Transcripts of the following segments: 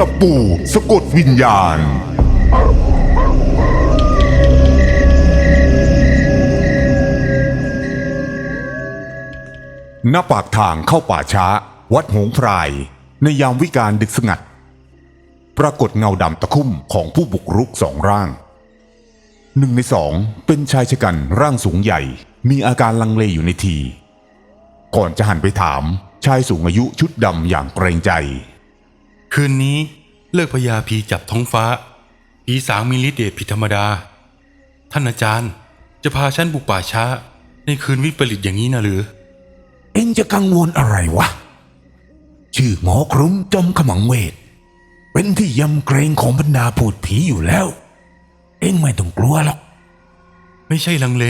ตะปูสะกดวิญญาณ หน้าปากทางเข้าป่าช้า วัดหงพราย ในยามวิกาลดึกสงัด ปรากฏเงาดำตะคุ่มของผู้บุกรุกสองร่าง หนึ่งในสองเป็นชายชะกันร่างสูงใหญ่ มีอาการลังเลอยู่ในที ก่อนจะหันไปถามชายสูงอายุชุดดำอย่างเกรงใจ คืนนี้ เลิกพญาพีจับท้องฟ้าผีสางมีฤทธิ์เดชผิดธรรมดา ท่านอาจารย์จะพาฉันบุกป่าช้า ในคืนวิปริตอย่างนี้นะหรือ เอ็งจะกังวลอะไรวะ ชื่อหมอครุ้มจอมขมังเวท เป็นที่ยำเกรงของบรรดาพูดผีอยู่แล้ว เอ็งไม่ต้องกลัวหรอก ไม่ใช่ลังเล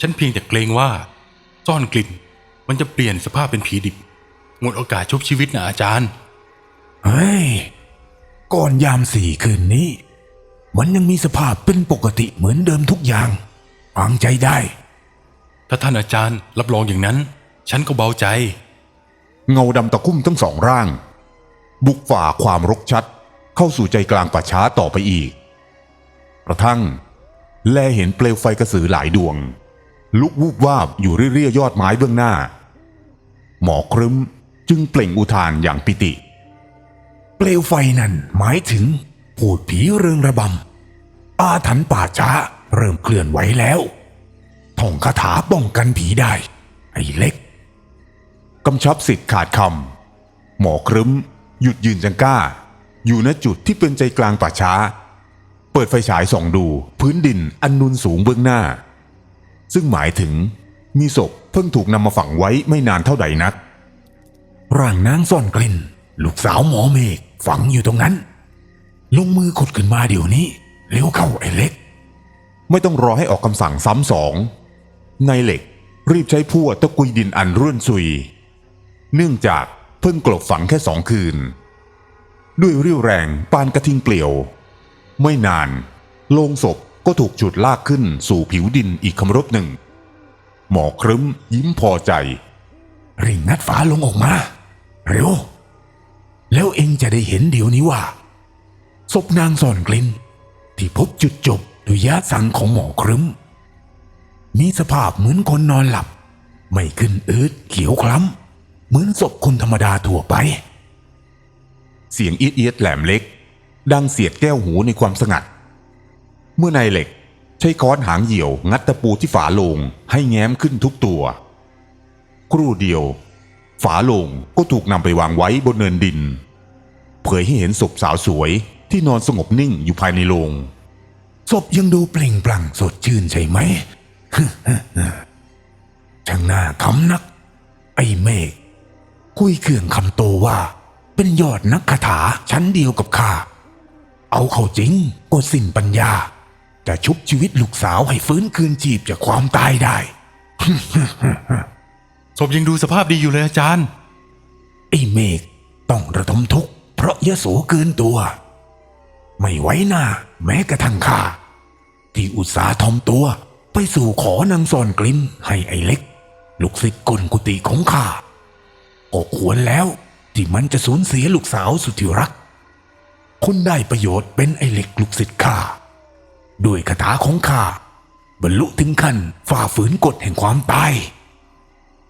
ฉันเพียงแต่เกรงว่า ซ่อนกลิ่นมันจะเปลี่ยนสภาพเป็นผีดิบหมดโอกาสชุบชีวิตนะอาจารย์ เฮ้ย ก่อนยามสี่คืนนี้ มันยังมีสภาพเป็นปกติเหมือนเดิมทุกอย่างวางใจได้ ถ้าท่านอาจารย์รับรองอย่างนั้น ฉันก็เบาใจ เงาดำตะคุ่มทั้งสองร่าง บุกฝ่าความรกชัด เข้าสู่ใจกลางป่าช้าต่อไปอีก กระทั่ง แลเห็นเปลวไฟกระสือหลายดวง ลุกวูบวาบอยู่เรื่อยๆยอดไม้เบื้องหน้า หมอครึ้มจึงเปล่งอุทานอย่างปิติ เปลวไฟนั่นหมายถึงพูดผีเริงระบำอาถรรพ์ป่าช้าเริ่มเคลื่อนไหวแล้วท่องคาถาป้องกันผีได้ ไอ้เล็กกำชับสิทธิ์ขาดคำหมอครึ้ม หยุดยืนจังก้า อยู่ณจุดที่เป็นใจกลางป่าช้า เปิดไฟฉายส่องดู พื้นดินอันนุนสูงเบื้องหน้า ซึ่งหมายถึงมีศพเพิ่งถูกนำมาฝังไว้ไม่นานเท่าใดนัก ร่างนางซ่อนกลิ่น ลูกสาวหมอเมฆ ฝังอยู่ตรงนั้น ลงมือขุดขึ้นมาเดี๋ยวนี้ เร็วเข้าไอ้เล็ก ไม่ต้องรอให้ออกคำสั่งซ้ำสองนายเหล็กรีบใช้พั่วตะกุยดินอันร่วนซุย เนื่องจากเพิ่งกลบฝังแค่สองคืน ด้วยเรี่ยวแรงปานกระทิงเปลี่ยว ไม่นานโลงศพก็ถูกฉุดลากขึ้นสู่ผิวดินอีกคำรบหนึ่ง หมอครึ้มยิ้มพอใจ ริ่งงัดฝาลงออกมา เร็ว แล้วเองจะได้เห็นเดี๋ยวนี้ว่าศพนางซ่อนกลิ่นที่พบจุดจบด้วยยาสังของหมอครึ้ม มีสภาพเหมือนคนนอนหลับ ไม่ขึ้นอืดเขียวคล้ำ เหมือนศพคนธรรมดาทั่วไป เสียงเอียดเอียดแหลมเล็ก ดังเสียดแก้วหูในความสงัด เมื่อนายเหล็กใช้ค้อนหางเหี่ยว งัดตะปูที่ฝาโลงให้แง้มขึ้นทุกตัว ครู่เดียว ฝาโลงก็ถูกนำไปวางไว้บนเนินดิน เผยให้เห็นศพสาวสวยที่นอนสงบนิ่งอยู่ภายในโลง ศพยังดูเปล่งปลั่งสดชื่นใช่ไหมช่างหน่าคำนัก ไอ้เมฆคุยเขื่องคำโตว่า เป็นยอดนักคาถาชั้นเดียวกับข้า เอาเข้าจริงก็สิ้นปัญญา จะชุบชีวิตลูกสาวให้ฟื้นคืนชีพจากความตายได้ ศพยังดูสภาพดีอยู่เลยอาจารย์ ไอ้เมฆต้องระทมทุกข์เพราะยโสเกินตัว ไม่ไว้หน้าแม้กระทั่งข้าที่อุตสาห์ทอมตัวไปสู่ขอนางซอนกลิ่นให้ไอ้เล็ก ลูกศิษย์กลกุฏิของข้าก็ควรแล้วที่มันจะสูญเสียลูกสาวสุดที่รักคนได้ประโยชน์เป็นไอ้เล็กลูกศิษย์ข้าด้วยคาถาของข้าบรรลุถึงขั้นฝ่าฝืนกฎแห่งความตาย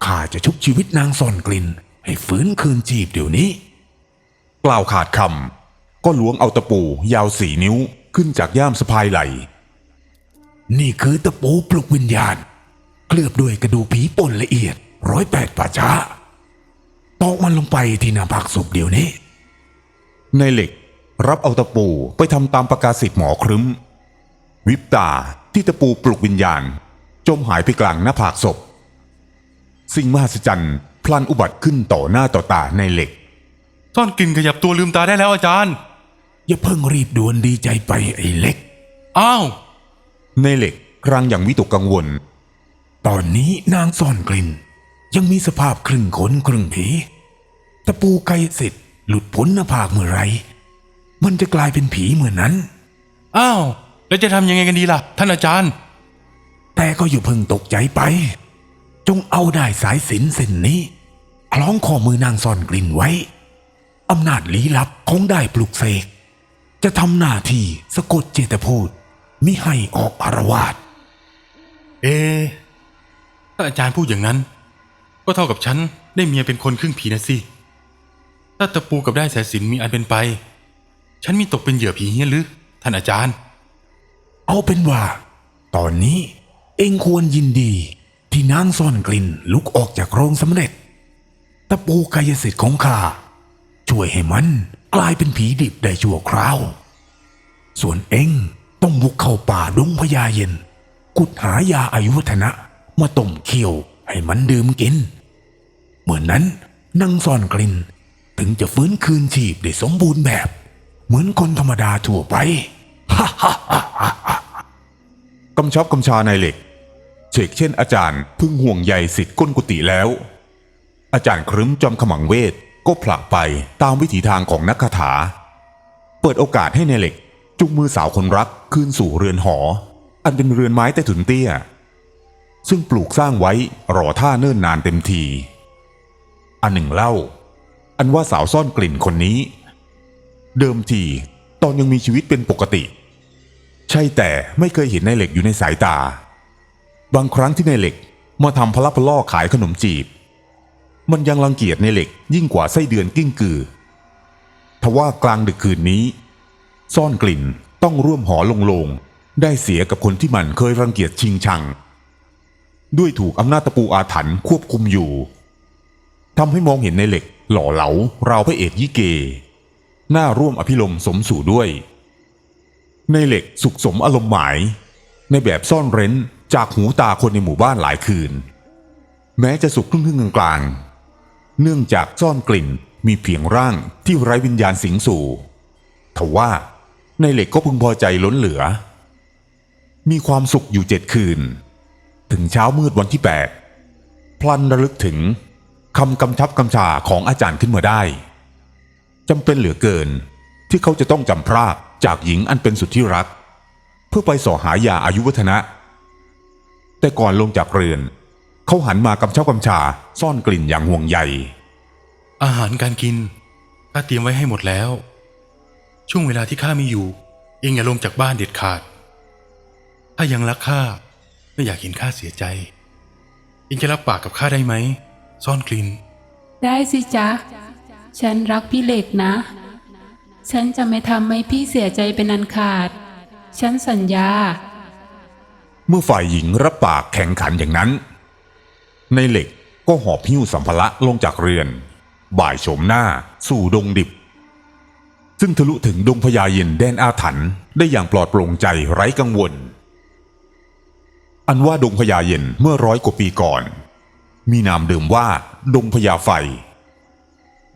ข้าจะชุบชีวิตนางซ่อนกลิ่น ให้ฟื้นคืนชีพเดี๋ยวนี้ กล่าวขาดคำก็ล้วงเอาตะปูยาวสี่นิ้วขึ้นจากย่ามสะพายไหล นี่คือตะปูปลุกวิญญาณ เคลือบด้วยกระดูกผีป่นละเอียดร้อยแปดป่าช้าตอกมันลงไปที่หน้าผากศพเดี๋ยวนี้ ในเหล็กรับเอาตะปูไปทำตามประกาศสิทธิ์หมอครึ้ม วิบตาที่ตะปูปลุกวิญญาณ จมหายไปกลางหน้าผากศพ สิ่งมหัศจรรย์พลันอุบัติขึ้นต่อหน้าต่อตาในเหล็ก ซ่อนกลิ่นขยับตัวลืมตาได้แล้วอาจารย์ อย่าเพิ่งรีบด่วนดีใจไปไอ้เล็ก อ้าว ในเหล็กครางอย่างวิตกกังวล ตอนนี้นางซ่อนกลิ่น ยังมีสภาพครึ่งคนครึ่งผี ตะปูไกลเสร็จหลุดพ้นหน้าผากเมื่อไหรมันจะกลายเป็นผีเหมือนนั้น อ้าว แล้วจะทำยังไงกันดีล่ะ ท่านอาจารย์ แต่ก็อย่าเพิ่งตกใจไป จงเอาได้สายสินเส้นนี้ คล้องข้อมือนางซ่อนกลิ่นไว้ อำนาจลี้ลับของได้ปลุกเสก จะทำหน้าที่สะกดเจตพูดมิให้ออกอารวาสเอะถ้าอาจารย์พูดอย่างนั้น ก็เท่ากับฉันได้เมียเป็นคนครึ่งผีนะสิ ถ้าตะปูกับได้สายสิญจนมีอันเป็นไป ฉันมีตกเป็นเหยื่อผีเฮี้ยหรือ ท่านอาจารย์ เอาเป็นว่า ตอนนี้เองควรยินดี ที่นางซ่อนกลิ่นลุกออกจากโรงสำเร็จ ตะปูกายสิทธิ์ของข้าช่วยให้มันกลายเป็นผีดิบได้ชั่วคราว ส่วนเองต้องบุกเข้าป่าดงพญาเย็น กุดหายาอายุวัฒนะมาต้มเคี่ยวให้มันดื่มกินเหมือนนั้นนางซ่อนกลิ่นถึงจะฟื้นคืนชีพได้สมบูรณ์แบบ เหมือนคนธรรมดาทั่วไปฮ่าฮ่าฮ่ากำชับกำชาในเหล็ก เชกเช่นอาจารย์พึ่งห่วงใยสิทธิ์ก้นกุฏิแล้ว อาจารย์ครึ้มจอมขมังเวทก็ผลักไปตามวิถีทางของนักคาถา เปิดโอกาสให้ในเหล็กจุงมือสาวคนรักคืนสู่เรือนหอ อันเป็นเรือนไม้แต่ถุนเตี้ย ซึ่งปลูกสร้างไว้รอท่าเนิ่นนานเต็มที อันหนึ่งเล่า อันว่าสาวซ่อนกลิ่นคนนี้ เดิมทีตอนยังมีชีวิตเป็นปกติ ใช่แต่ไม่เคยเห็นในเหล็กอยู่ในสายตา บางครั้งที่นายเหล็กมาทำพลับพล่อขายขนมจีบ มันยังรังเกียจนายเหล็กยิ่งกว่าไส้เดือนกิ้งกือทว่ากลางดึกคืนนี้ ซ่อนกลิ่นต้องร่วมหอลงลง ได้เสียกับคนที่มันเคยรังเกียจชิงชัง ด้วยถูกอำนาจตะปูอาถรรพ์ควบคุมอยู่ทำให้มองเห็นในเหล็กหล่อเหลาราวพระเอกยี่เก หน้าร่วมอภิรมสมสู่ด้วย ในเหล็กสุขสมอารมณ์หมาย ในแบบซ่อนเร้น จากหูตาคนในหมู่บ้านหลายคืน แม้จะสุขครึ่งๆกลางๆเนื่องจากซ่อนกลิ่นมีเพียงร่างที่ไร้วิญญาณสิงสู่ทว่าในเหล็กก็พึงพอใจล้นเหลือ มีความสุขอยู่เจ็ดคืน ถึงเช้ามืดวันที่แปดพลันระลึกถึงคำกำชับกำชาของอาจารย์ขึ้นมาได้จำเป็นเหลือเกินที่เขาจะต้องจำพรากจากหญิงอันเป็นสุดที่รัก เพื่อไปส่อหายาอายุวัฒนะ แต่ก่อนลงจากเรือน เขาหันมากำชับกำชาซ่อนกลิ่นอย่างห่วงใยอาหารการกินข้าเตรียมไว้ให้หมดแล้ว ช่วงเวลาที่ข้าไม่อยู่ เองอย่าลงจากบ้านเด็ดขาด ถ้ายังรักข้าไม่อยากเห็นข้าเสียใจ เองจะรับปากกับข้าได้ไหม ซ่อนกลิ่นได้สิจ๊ะ ฉันรักพี่เหล็กนะ ฉันจะไม่ทำให้พี่เสียใจเป็นอันขาด ฉันสัญญา เมื่อฝ่ายหญิงรับปากแข่งขันอย่างนั้น ในเหล็กก็หอบหิ้วสัมภาระลงจากเรือน บ่ายโฉมหน้าสู่ดงดิบ ซึ่งทะลุถึงดงพญาเย็นแดนอาถรรพ์ได้อย่างปลอดโปร่งใจไร้กังวล อันว่าดงพญาเย็นเมื่อร้อยกว่าปีก่อน มีนามเดิมว่า ดงพญาไฟ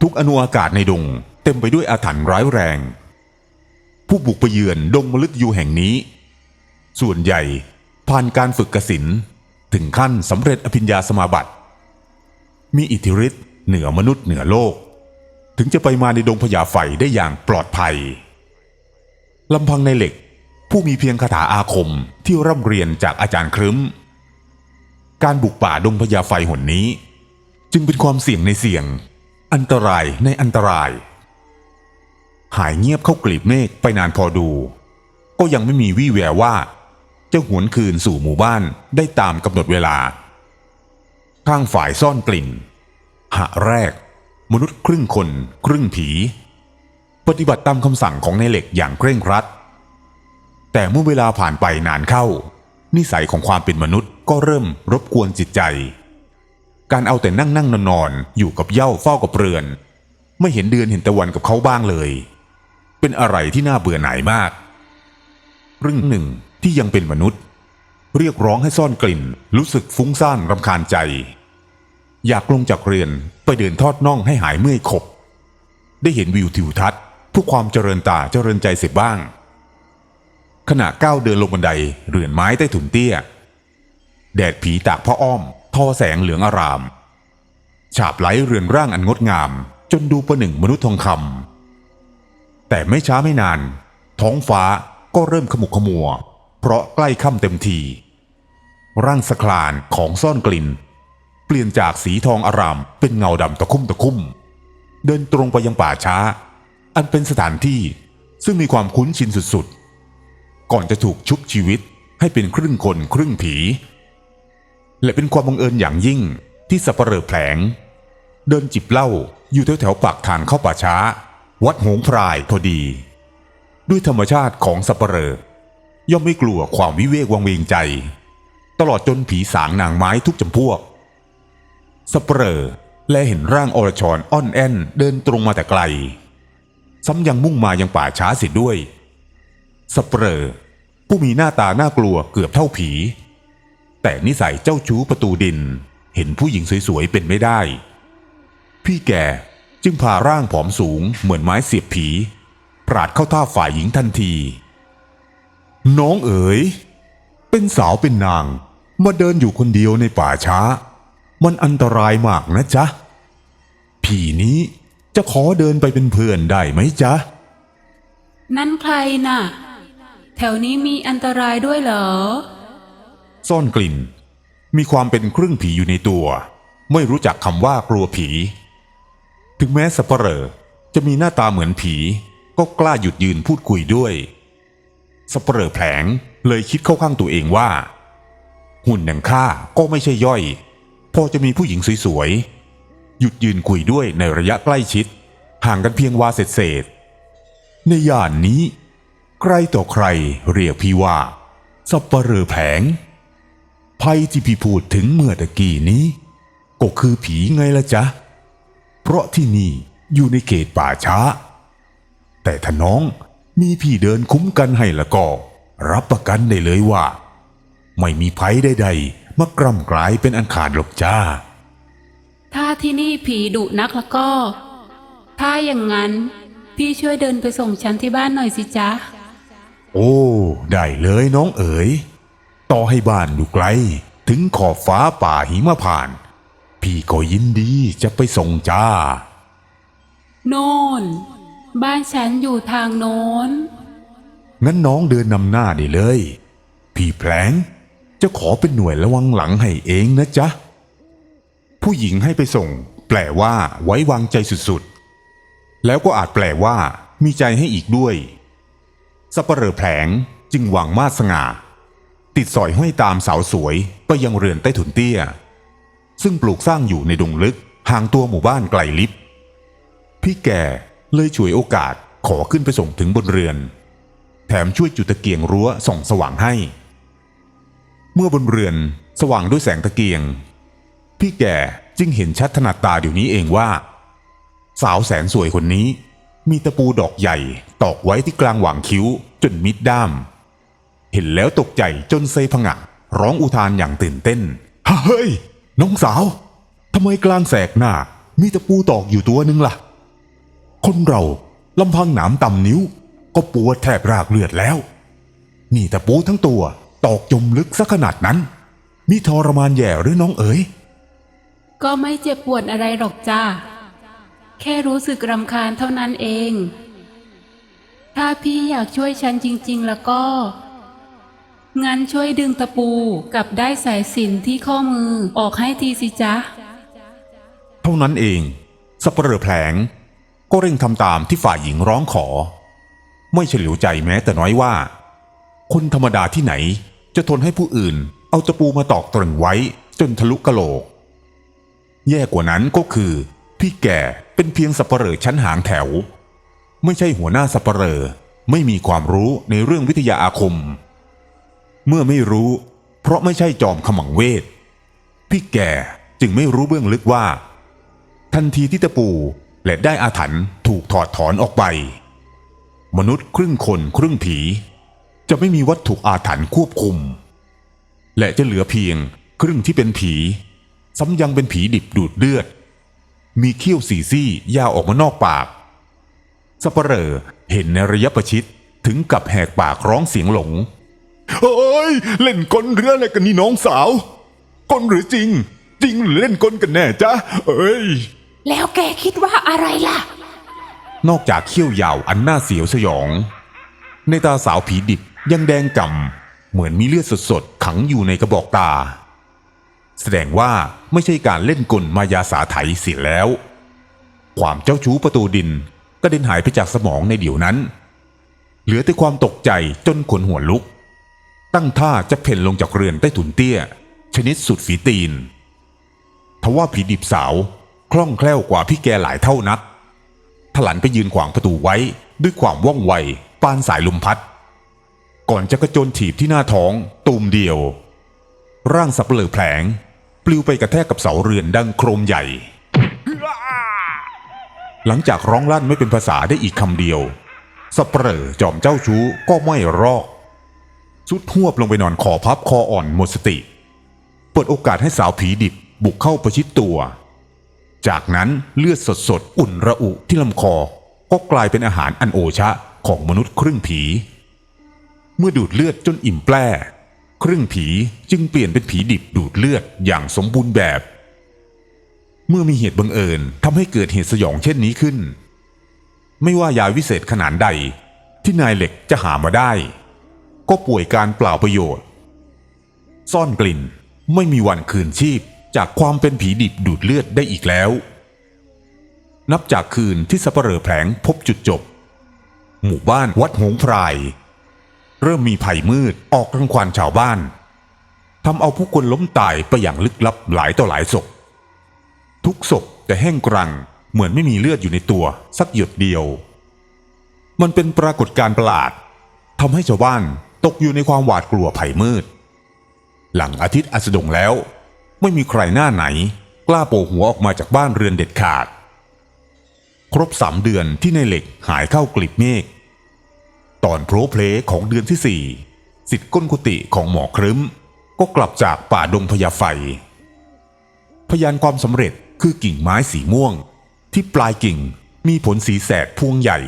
ทุกอนุอากาศในดงเต็มไปด้วยอาถรรพ์ร้ายแรง ผู้บุกไปเยือนดงมฤตยูแห่งนี้ ส่วนใหญ่ ผ่านการฝึกกสินถึงขั้นสำเร็จอภิญญาสมาบัติ มีอิทธิฤทธิ์เหนือมนุษย์เหนือโลก ถึงจะไปมาในดงพญาไฟได้อย่างปลอดภัยลำพังในเหล็กผู้มีเพียงคาถาอาคมที่ร่ำเรียนจากอาจารย์ครึ้ม การบุกป่าดงพญาไฟหนนี้ จึงเป็นความเสี่ยงในเสี่ยง อันตรายในอันตราย หายเงียบเข้ากลีบเมฆไปนานพอดู ก็ยังไม่มีวี่แววว่า จะหวนคืนสู่หมู่บ้านได้ตามกำหนดเวลา ข้างฝ่ายซ่อนกลิ่น หะแรก มนุษย์ครึ่งคนครึ่งผี ปฏิบัติตามคำสั่งของนายเหล็กอย่างเคร่งครัด แต่เมื่อเวลาผ่านไปนานเข้า นิสัยของความเป็นมนุษย์ก็เริ่มรบกวนจิตใจ การเอาแต่นั่งนั่งนอนนอนอยู่กับเย้าเฝ้ากับเรือน ไม่เห็นเดือนเห็นตะวันกับเขาบ้างเลย เป็นอะไรที่น่าเบื่อหน่ายมากเรื่องหนึ่ง ที่ยังเป็นมนุษย์ เรียกร้องให้ซ่อนกลิ่น รู้สึกฟุ้งซ่านรำคาญใจ อยากลงจากเรือนไปเดินทอดน่องให้หายเมื่อยขบ ได้เห็นวิวทิวทัศน์เพื่อความเจริญตาเจริญใจเสียบ้าง ขณะก้าวเดินลงบันไดเรือนไม้ใต้ถุนเตี้ย แดดผีตากพ่ออ้อม ทอแสงเหลืองอาราม ฉาบไหลเรือนร่างอันงดงาม จนดูประหนึ่งมนุษย์ทองคำแต่ไม่ช้าไม่นาน ท้องฟ้าก็เริ่มขมุกขมัว เพราะใกล้ค่ำเต็มทีร่างสคลานของซ่อนกลิ่น เปลี่ยนจากสีทองอารามเป็นเงาดำตะคุ่มตะคุ่ม เดินตรงไปยังป่าช้า อันเป็นสถานที่ซึ่งมีความคุ้นชินสุดๆ ก่อนจะถูกชุบชีวิตให้เป็นครึ่งคนครึ่งผี และเป็นความบังเอิญอย่างยิ่งที่สับเปลอแผลง เดินจิบเหล้าอยู่แถวแถวๆปากทางเข้าป่าช้า วัดหงพรายพอดี ด้วยธรรมชาติของสับเปลอ ย่อมไม่กลัวความวิเวกวังเวงใจ ตลอดจนผีสางนางไม้ทุกจำพวก สเปรอและเห็นร่างอรชรอ้อนแอนเดินตรงมาแต่ไกล ซ้ำยังมุ่งมายังป่าช้าเสียด้วย สเปรอผู้มีหน้าตาน่ากลัวเกือบเท่าผี แต่นิสัยเจ้าชู้ประตูดิน เห็นผู้หญิงสวยๆเป็นไม่ได้ พี่แกจึงพาร่างผอมสูงเหมือนไม้เสียบผี ปราดเข้าท่าฝ่ายหญิงทันที น้องเอ๋ย เป็นสาวเป็นนาง มาเดินอยู่คนเดียวในป่าช้า มันอันตรายมากนะจ๊ะ ผีนี้จะขอเดินไปเป็นเพื่อนได้ไหมจ๊ะ นั่นใครน่ะ แถวนี้มีอันตรายด้วยเหรอ ซ่อนกลิ่น มีความเป็นครึ่งผีอยู่ในตัว ไม่รู้จักคำว่ากลัวผี ถึงแม้สับเปลอจะมีหน้าตาเหมือนผี ก็กล้าหยุดยืนพูดคุยด้วย สเปลอแผลงเลยคิดเข้าข้างตัวเองว่า หุ่นอย่างข้าก็ไม่ใช่ย่อย พอจะมีผู้หญิงสวยๆ หยุดยืนคุยด้วยในระยะใกล้ชิด ห่างกันเพียงวาเศษๆในย่านนี้ ใครต่อใครเรียกพี่ว่าสับปะเรอแผลงภัยที่พี่พูดถึงเมื่อตะกี้นี้ ก็คือผีไงละจ๊ะ เพราะที่นี่อยู่ในเขตป่าช้า แต่ถ้าน้อง มีพี่เดินคุ้มกันให้ละก็ รับประกันได้เลยว่า ไม่มีภัยใดๆมากร่ำกลายเป็นอันขาดหรอกจ้า ถ้าที่นี่ผีดุนักแล้วก็ ถ้าอย่างนั้น พี่ช่วยเดินไปส่งฉันที่บ้านหน่อยสิจ๊ะ โอ้ ได้เลยน้องเอ๋ย ต่อให้บ้านอยู่ไกล ถึงขอบฟ้าป่าหิมพานต์พี่ก็ยินดีจะไปส่งจ้า โน่น บ้านฉันอยู่ทางโน้น งั้นน้องเดินนำหน้าได้เลย พี่แผลงจะขอเป็นหน่วยระวังหลังให้เองนะจ๊ะ ผู้หญิงให้ไปส่ง แปลว่า ไว้วางใจสุดๆ แล้วก็อาจแปลว่า มีใจให้อีกด้วยสับเปลอแผลงจึงวางมาสง่า ติดสอยห้อยตามสาวสวยไปยังเรือนใต้ถุนเตี้ย ซึ่งปลูกสร้างอยู่ในดงลึกห่างตัวหมู่บ้านไกลลิบพี่แก่ เลยฉวยโอกาสขอขึ้นไปส่งถึงบนเรือน แถมช่วยจุดตะเกียงรั้วส่องสว่างให้ เมื่อบนเรือนสว่างด้วยแสงตะเกียง พี่แก่จึงเห็นชัดถนัดตาเดี๋ยวนี้เองว่า สาวแสนสวยคนนี้ มีตะปูดอกใหญ่ตอกไว้ที่กลางหว่างคิ้วจนมิดด้าม เห็นแล้วตกใจจนเซผงะร้องอุทานอย่างตื่นเต้นเฮ้ยน้องสาวทำไมกลางแสกหน้ามีตะปูตอกอยู่ตัวนึงล่ะ คนเราลำพังหนามต่ำนิ้ว ก็ปวดแทบรากเลือดแล้ว นี่ตะปูทั้งตัวตอกจมลึกซะขนาดนั้น มีทรมานแย่หรือน้องเอ๋ย ก็ไม่เจ็บปวดอะไรหรอกจ้า แค่รู้สึกรำคาญเท่านั้นเอง ถ้าพี่อยากช่วยฉันจริง ๆ แล้วก็ งั้นช่วยดึงตะปูกับได้สายสิญจนที่ข้อมือออกให้ทีสิจ๊ะ เท่านั้นเองสับเปลอแผลง ก็เร่งทำตามที่ฝ่ายหญิงร้องขอ ไม่เฉลียวใจแม้แต่น้อยว่า คนธรรมดาที่ไหนจะทนให้ผู้อื่น เอาตะปูมาตอกตรึงไว้จนทะลุกะโหลก แย่กว่านั้นก็คือ พี่แก่เป็นเพียงสับเปลอชั้นหางแถว ไม่ใช่หัวหน้าสับเปลอไม่มีความรู้ในเรื่องวิทยาอาคม เมื่อไม่รู้ เพราะไม่ใช่จอมขมังเวท พี่แก่จึงไม่รู้เบื้องลึกว่า ทันทีที่ตะปู และได้อาถรรพ์ถูกถอดถอนออกไป มนุษย์ครึ่งคนครึ่งผี จะไม่มีวัตถุอาถรรพ์ควบคุม และจะเหลือเพียงครึ่งที่เป็นผีซ้ำยังเป็นผีดิบดูดเลือด มีเขี้ยวสี่ซี่ยาวออกมานอกปากสัปเรอเห็นในระยะประชิดถึงกับแหกปากร้องเสียงหลงเฮ้ย เล่นกลเรืออะไรกันนี่น้องสาว กลหรือจริง จริงหรือเล่นกลกันแน่จ๊ะ เอ้ย แล้วแกคิดว่าอะไรล่ะ นอกจากเขี้ยวยาวอันน่าเสียวสยอง ในตาสาวผีดิบยังแดงกำเหมือนมีเลือดสดๆขังอยู่ในกระบอกตา แสดงว่าไม่ใช่การเล่นกลมายาสาไถเสียแล้ว ความเจ้าชู้ประตูดินก็เด็นหายไปจากสมองในเดี๋ยวนั้น เหลือแต่ความตกใจจนขนหัวลุก ตั้งท่าจะเพ่นลงจากเรือนใต้ถุนเตี้ย ชนิดสุดฝีตีนทว่าผีดิบสาว คล่องแคล่วกว่าพี่แกหลายเท่านักถลันไปยืนขวางประตูไว้ด้วยความว่องไวปานสายลมพัด ก่อนจะกระโจนถีบที่หน้าท้องตูมเดียว ร่างสับเปลือแผลง ปลิวไปกระแทกกับเสาเรือนดังโครมใหญ่ หลังจากร้องลั่นไม่เป็นภาษาได้อีกคำเดียวสับเปลอจอมเจ้าชู้ก็ไม่รอกสุดหวบลงไปนอนคอพับคออ่อนหมดสติ เปิดโอกาสให้สาวผีดิบบุกเข้าประชิดตัว จากนั้นเลือดสดๆ อุ่นระอุที่ลำคอ ก็กลายเป็นอาหารอันโอชะของมนุษย์ครึ่งผี เมื่อดูดเลือดจนอิ่มแปร่ครึ่งผีจึงเปลี่ยนเป็นผีดิบดูดเลือดอย่างสมบูรณ์แบบ เมื่อมีเหตุบังเอิญทำให้เกิดเหตุสยองเช่นนี้ขึ้น ไม่ว่ายาวิเศษขนาดใดที่นายเหล็กจะหามาได้ ก็ป่วยการเปล่าประโยชน์ ซ่อนกลิ่นไม่มีวันคืนชีพ จากความเป็นผีดิบดูดเลือดได้อีกแล้ว นับจากคืนที่สัปเหร่อแผลงพบจุดจบ หมู่บ้านวัดหงพราย เริ่มมีภัยมืดออกรังควานชาวบ้านทำเอาผู้คนล้มตายไปอย่างลึกลับหลายต่อหลายศพ ทุกศพแต่แห้งกรังเหมือนไม่มีเลือดอยู่ในตัวสักหยดเดียว มันเป็นปรากฏการณ์ประหลาดทำให้ชาวบ้านตกอยู่ในความหวาดกลัวภัยมืด หลังอาทิตย์อัสดงแล้ว ไม่มีใครหน้าไหน กล้าโผล่หัวออกมาจากบ้านเรือนเด็ดขาด ครบสามเดือนที่ในเหล็กหายเข้ากลีบเมฆตอนโพลเพลของเดือนที่สี่สิทธิ์ก้นกุฏิของหมอครึ้ม ก็กลับจากป่าดงพญาไฟ พยานความสำเร็จคือกิ่งไม้สีม่วง ที่ปลายกิ่งมีผลสีแสดพวงใหญ่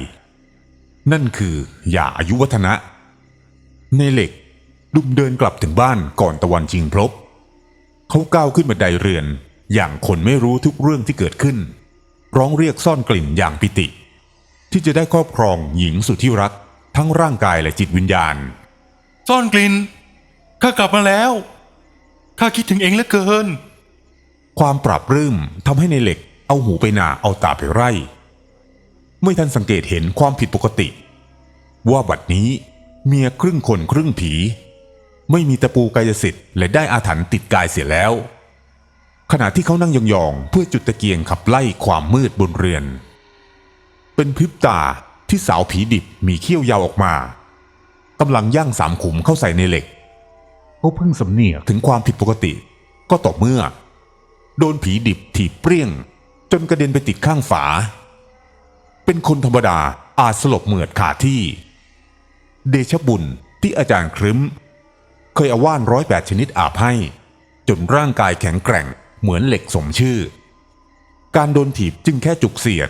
นั่นคือหย่าอายุวัฒนะ ในเหล็กดุมเดินกลับถึงบ้านก่อนตะวันจริงพลบ เขาก้าวขึ้นบันไดเรือน อย่างคนไม่รู้ทุกเรื่องที่เกิดขึ้น ร้องเรียกซ่อนกลิ่นอย่างปิติ ที่จะได้ครอบครองหญิงสุดที่รัก ทั้งร่างกายและจิตวิญญาณ ซ่อนกลิ่นข้ากลับมาแล้วข้าคิดถึงเองเหลือเกิน ความปรับรื้มทำให้ในเหล็กเอาหูไปนาเอาตาไปไร่ไม่ทันสังเกตเห็นความผิดปกติ ว่าบัดนี้เมียครึ่งคนครึ่งผี ไม่มีตะปูกายสิทธิ์และได้อาถรรพ์ติดกายเสียแล้ว ขณะที่เขานั่งยองๆ เพื่อจุดตะเกียงขับไล่ความมืดบนเรือน เป็นพริบตาที่สาวผีดิบมีเขี้ยวยาวออกมากำลังย่างสามขุมเข้าใส่ในเหล็กเขาเพิ่งสำเนียกถึงความผิดปกติ ก็ต่อเมื่อ โดนผีดิบถีบเปรี้ยง จนกระเด็นไปติดข้างฝา เป็นคนธรรมดาอาจสลบเหมือดขาที่ เดชบุญที่อาจารย์ครึ้ม เคยเอาว่านร้อยแปดชนิดอาบให้ จนร่างกายแข็งแกร่งเหมือนเหล็กสมชื่อ การโดนถีบจึงแค่จุกเสียด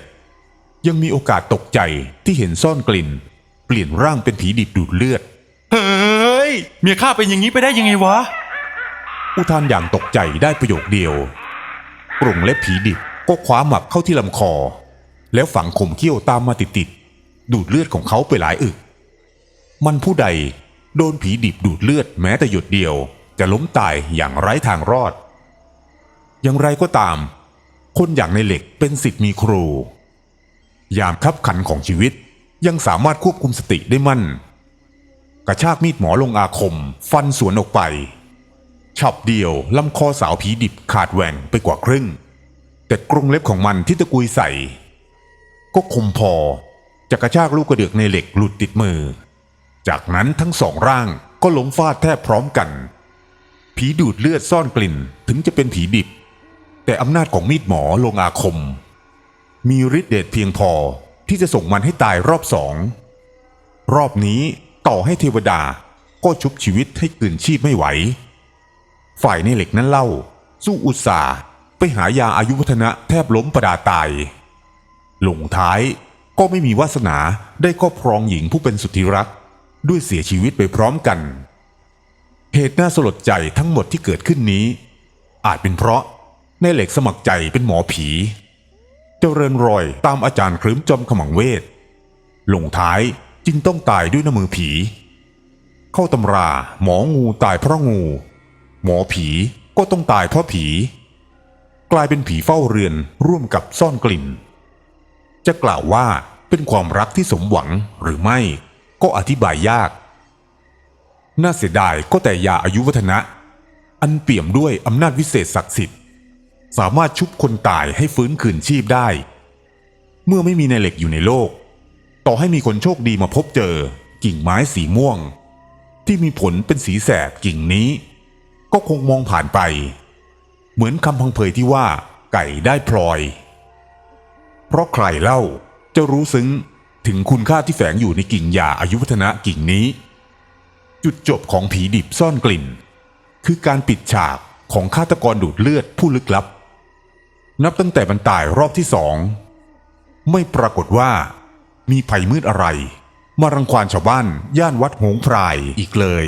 ยังมีโอกาสตกใจที่เห็นซ่อนกลิ่น เปลี่ยนร่างเป็นผีดิบดูดเลือด เฮ้ย เมียข้าเป็นอย่างนี้ไปได้ยังไงวะ อุทานอย่างตกใจได้ประโยคเดียวกรงเล็บผีดิบก็คว้าหมับเข้าที่ลำคอ แล้วฝังข่มเขี้ยวตามมาติดๆดูดเลือดของเขาไปหลายอึก มันผู้ใด โดนผีดิบดูดเลือดแม้แต่หยดเดียว จะล้มตายอย่างไร้ทางรอด อย่างไรก็ตาม คนอย่างในเหล็กเป็นสิทธิ์มีครู ยามคับขันของชีวิตยังสามารถควบคุมสติได้มั่น กระชากมีดหมอลงอาคม ฟันสวนออกไปฉับเดียวลำคอสาวผีดิบขาดแหว่งไปกว่าครึ่ง แต่กรงเล็บของมันที่ตะกุยใส่ ก็คมพอจะกระชากลูกกระเดือกในเหล็กหลุดติดมือ จากนั้นทั้งสองร่างก็ล้มฟาดแทบพร้อมกัน ผีดูดเลือดซ่อนกลิ่นถึงจะเป็นผีดิบ แต่อำนาจของมีดหมอลงอาคม มีฤทธิ์เดชเพียงพอที่จะส่งมันให้ตายรอบสอง รอบนี้ต่อให้เทวดาก็ชุบชีวิตให้คืนชีพไม่ไหว ฝ่ายในเหล็กนั้นเล่า สู้อุตสาไปหายาอายุวัฒนะแทบล้มประดาตายลงท้ายก็ไม่มีวาสนาได้ครอบครองหญิงผู้เป็นสุดทิรัก ด้วยเสียชีวิตไปพร้อมกัน เหตุน่าสลดใจทั้งหมดที่เกิดขึ้นนี้ อาจเป็นเพราะในเหล็กสมัครใจเป็นหมอผี เจริญรอยตามอาจารย์ครึ้มจอมขมังเวทลงท้ายจึงต้องตายด้วยน้ำมือผี เข้าตำราหมองูตายเพราะงู หมอผีก็ต้องตายเพราะผี กลายเป็นผีเฝ้าเรือนร่วมกับซ่อนกลิ่น จะกล่าวว่าเป็นความรักที่สมหวังหรือไม่ ก็อธิบายยาก น่าเสียดายก็แต่ยาอายุวัฒนะ อันเปี่ยมด้วยอำนาจวิเศษศักดิ์สิทธิ์ สามารถชุบคนตายให้ฟื้นคืนชีพได้ เมื่อไม่มีในเหล็กอยู่ในโลก ต่อให้มีคนโชคดีมาพบเจอกิ่งไม้สีม่วง ที่มีผลเป็นสีแสดกิ่งนี้ ก็คงมองผ่านไป เหมือนคำพังเพยที่ว่าไก่ได้พลอย เพราะใครเล่าจะรู้ซึ้ง ถึงคุณค่าที่แฝงอยู่ในกิ่งหญ้าอายุวัฒนะกิ่งนี้ จุดจบของผีดิบซ่อนกลิ่น คือการปิดฉากของฆาตกรดูดเลือดผู้ลึกลับ นับตั้งแต่บรรตายรอบที่สอง ไม่ปรากฏว่ามีภัยมืดอะไร มารังควานชาวบ้านย่านวัดหงพรายอีกเลย